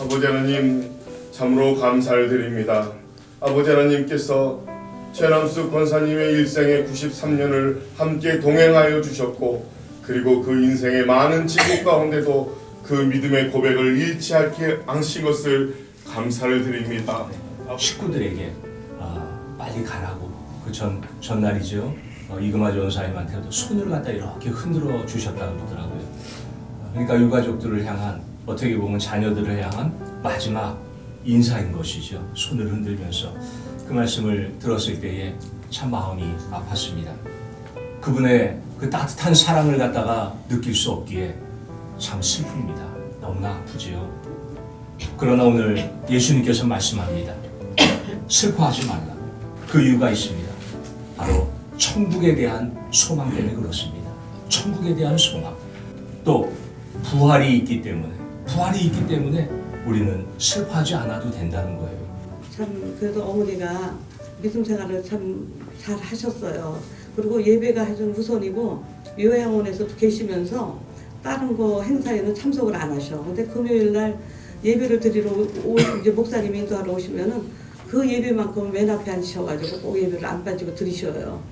아버지 하나님 참으로 감사를 드립니다. 아버지 하나님께서 최남수 권사님의 일생의 93년을 함께 동행하여 주셨고 그리고 그 인생의 많은 지구 가운데도 그 믿음의 고백을 잃지 않게 하신 것을 감사를 드립니다. 식구들에게 아, 빨리 가라고 그 전 전날이죠. 어, 이금아 전사님한테도 손을 갖다 이렇게 흔들어 주셨다고 그러더라고요. 그러니까 유가족들을 향한 어떻게 보면 자녀들을 향한 마지막 인사인 것이죠. 손을 흔들면서 그 말씀을 들었을 때에 참 마음이 아팠습니다. 그분의 그 따뜻한 사랑을 갖다가 느낄 수 없기에 참 슬픕니다. 너무나 아프지요. 그러나 오늘 예수님께서 말씀합니다. 슬퍼하지 말라. 그 이유가 있습니다. 바로 천국에 대한 소망 때문에 그렇습니다. 천국에 대한 소망. 또 부활이 있기 때문에 부활이 있기 때문에 우리는 슬퍼하지 않아도 된다는 거예요. 참 그래도 어머니가 믿음 생활을 참 잘 하셨어요. 그리고 예배가 해준 우선이고 요양원에서도 계시면서 다른 거 행사에는 참석을 안 하셔. 근데 금요일 날 예배를 드리러 오, 이제 목사님이 인도하러 오시면은 그 예배만큼 맨 앞에 앉으셔가지고 꼭 예배를 안 빠지고 들으셔요.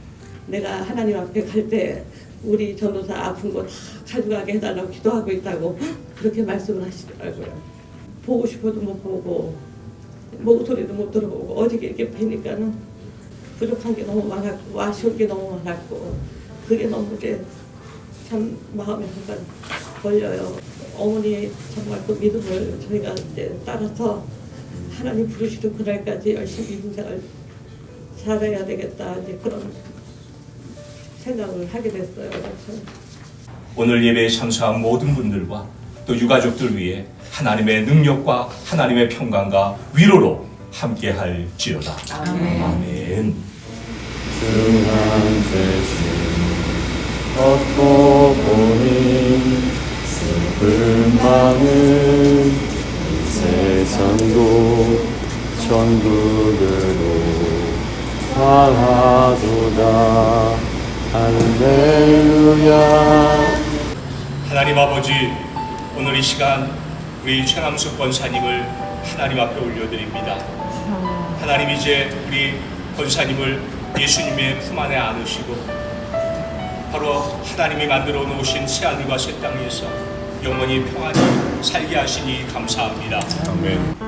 내가 하나님 앞에 갈 때 우리 전도사 아픈 거 다 가져가게 해달라고 기도하고 있다고 그렇게 말씀을 하시더라고요. 보고 싶어도 못 보고 목소리도 못 들어보고 어저께 이렇게 뵈니까는 부족한 게 너무 많았고 아쉬운 게 너무 많았고 그게 너무 이제 참 마음에 한번 걸려요. 어머니 정말 그 믿음을 저희가 이제 따라서 하나님 부르시는 그날까지 열심히 인생을 살아야 되겠다 이제 그런 생각을 하게 됐어요. 그래서 오늘 예배에 참석한 모든 분들과 또 유가족들 위해 하나님의 능력과 하나님의 평강과 위로로 함께 할지어다. 아멘. 중한 죄심 얻고 보니 슬픈 많은 이 세상도 천국으로 향하도다 할렐루야 하나님 아버지 오늘 이 시간 우리 최남수 권사님을 하나님 앞에 올려드립니다. 하나님 이제 우리 권사님을 예수님의 품 안에 안으시고 바로 하나님이 만들어 놓으신 새 하늘과 새 땅에서 영원히 평안히 살게 하시니 감사합니다. 아멘.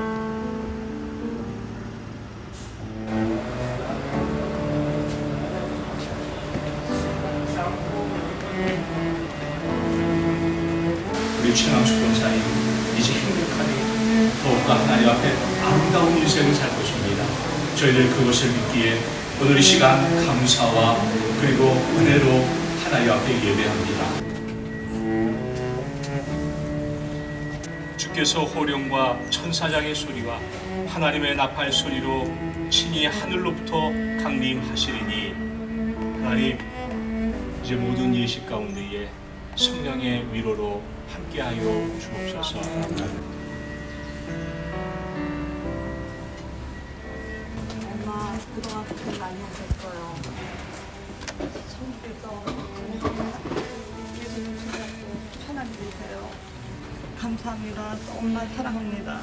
우리 최남수 권사님 이제 행복하게 더욱더 하나님 앞에 아름다운 인생을 살 것입니다. 저희들 그것을 믿기에 오늘 이 시간 감사와 그리고 은혜로 하나님 앞에 예배합니다. 주께서 호령과 천사장의 소리와 하나님의 나팔 소리로 친히 하늘로부터 강림하시리니 하나님 이제 모든 예식 가운데에 성령의 위로로 함께하여 주옵소서. 엄마 그동안 고생 많이 하셨어요. 성국에서 예수님 찾았고 편안히 계세요. 감사합니다. 또 엄마 사랑합니다.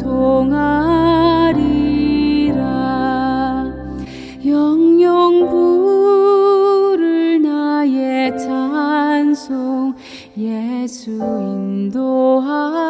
동하리라. 영영 부를 나의 찬송 예수 인도하.